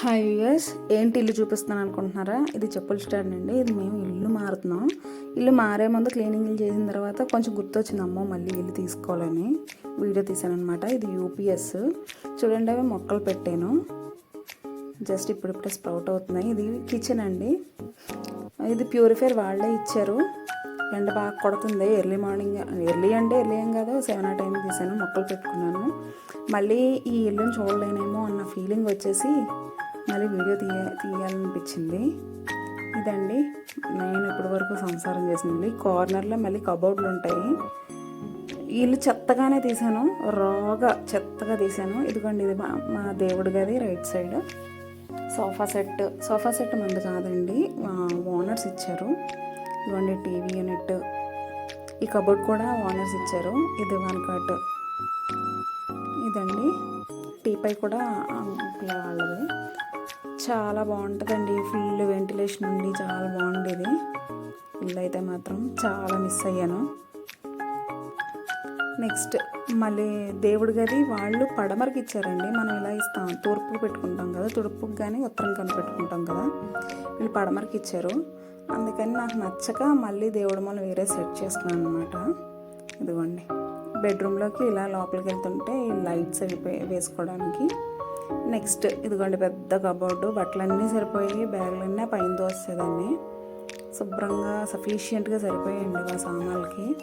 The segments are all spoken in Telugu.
హాయ్ యూఎస్ ఏంటి ఇల్లు చూపిస్తున్నాను అనుకుంటున్నారా? ఇది చెప్పుల స్టాండ్ అండి. ఇది మేము ఇల్లు మారుతున్నాం. ఇల్లు మారే ముందు క్లీనింగ్ చేసిన తర్వాత కొంచెం గుర్తొచ్చింది అమ్మో మళ్ళీ ఇల్లు తీసుకోవాలని వీడియో తీసానమాట ఇది యూపీఎస్ చూడండి అవి మొక్కలు పెట్టాను. జస్ట్ ఇప్పుడిప్పుడే స్ప్రౌట్ అవుతున్నాయి. ఇది కిచెన్ అండి. ఇది ప్యూరిఫైర్ వాళ్ళే ఇచ్చారు. ఎండ బాగా కొడుతుంది. ఎర్లీ మార్నింగ్ ఎర్లీ అంటే ఎర్లీ ఏం కాదు సెవెన్ ఆ టైం తీసాను మొక్కలు పెట్టుకున్నాను. మళ్ళీ ఈ ఇల్లుని చూడలేనేమో అన్న ఫీలింగ్ వచ్చేసి మళ్ళీ వీడియో తీయ తీయాలనిపించింది. ఇదండి. నేను ఇప్పటి వరకు సంసారం చేసింది. కార్నర్లో మళ్ళీ కబోర్డ్లు ఉంటాయి. వీళ్ళు చెత్తగానే తీసాను రాగా చెత్తగా తీసాను ఇదిగోండి ఇది మా మా దేవుడి గది right side. Sofa set sofa set మంది కాదండి. ఓనర్స్ ఇచ్చారు. ఇవ్వండి టీవీ యూనిట్. ఈ కబోర్డ్ కూడా ఓనర్స్ ఇచ్చారు. ఇది వన్ కట్. ఇదండి. టీపై కూడా వాళ్ళది. చాలా బాగుంటుందండి. ఫుల్ వెంటిలేషన్ ఉండి చాలా బాగుండేది. ఇల్లు అయితే మాత్రం చాలా మిస్ అయ్యాను. నెక్స్ట్ మళ్ళీ దేవుడి గది వాళ్ళు పడమరకి ఇచ్చారండి మనం ఇలా ఇస్తాం. తూర్పుకు పెట్టుకుంటాం కదా. తుడుపుకు కానీ ఉత్తరం కానీ పెట్టుకుంటాం కదా. వీళ్ళు పడమరకి ఇచ్చారు అందుకని నాకు నచ్చక మళ్ళీ దేవుడు మనం వేరే సెట్ చేసుకున్నాను అనమాట ఇదిగోండి. బెడ్రూమ్లోకి ఇలా లోపలికి వెళ్తుంటే లైట్స్ అవి వేసుకోవడానికి నెక్స్ట్ ఇదిగోండి పెద్ద కబోర్డు. బట్టలన్నీ సరిపోయి బ్యాగులన్నీ పైన దోసేదాన్ని శుభ్రంగా సఫిషియెంట్గా సరిపోయాయండి మా సామాన్లకి.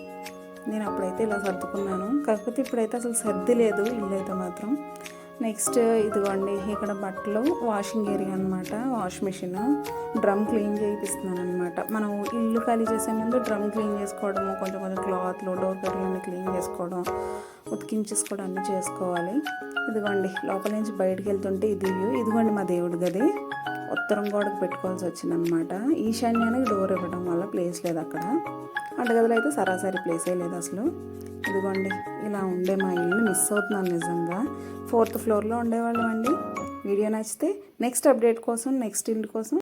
నేను అప్పుడైతే ఇలా సర్దుకున్నాను. కాకపోతే ఇప్పుడైతే అసలు సర్ది లేదు. ఇల్లు అయితే మాత్రం నెక్స్ట్ ఇదిగోండి ఇక్కడ బట్టలు వాషింగ్ ఏరియా అనమాట వాష్ మిషన్ డ్రమ్ క్లీన్ చేయిస్తున్నాను అనమాట మనం ఇల్లు ఖాళీ చేసే ముందు డ్రమ్ క్లీన్ చేసుకోవడము కొంచెం కొంచెం క్లాత్లు డోర్ కర్రలన్నీ క్లీన్ చేసుకోవడం ఉతికించేసుకోవడం అన్నీ చేసుకోవాలి. ఇదిగోండి లోపల నుంచి బయటకు వెళ్తుంటే ఇది ఇదిగోండి మా దేవుడి గది. ఉత్తరం గోడకు పెట్టుకోవాల్సి వచ్చిందనమాట ఈశాన్యానికి డోర్ ఇవ్వడం వల్ల ప్లేస్ లేదు అక్కడ. వంటగదిలో అయితే సరాసరి ప్లేసే లేదు అసలు. ఇదిగోండి ఇలా ఉండే మా ఇల్లు మిస్ అవుతున్నాను నిజంగా. ఫోర్త్ ఫ్లోర్లో ఉండేవాళ్ళం అండి వీడియో నచ్చితే నెక్స్ట్ అప్డేట్ కోసం నెక్స్ట్ ఇంటి కోసం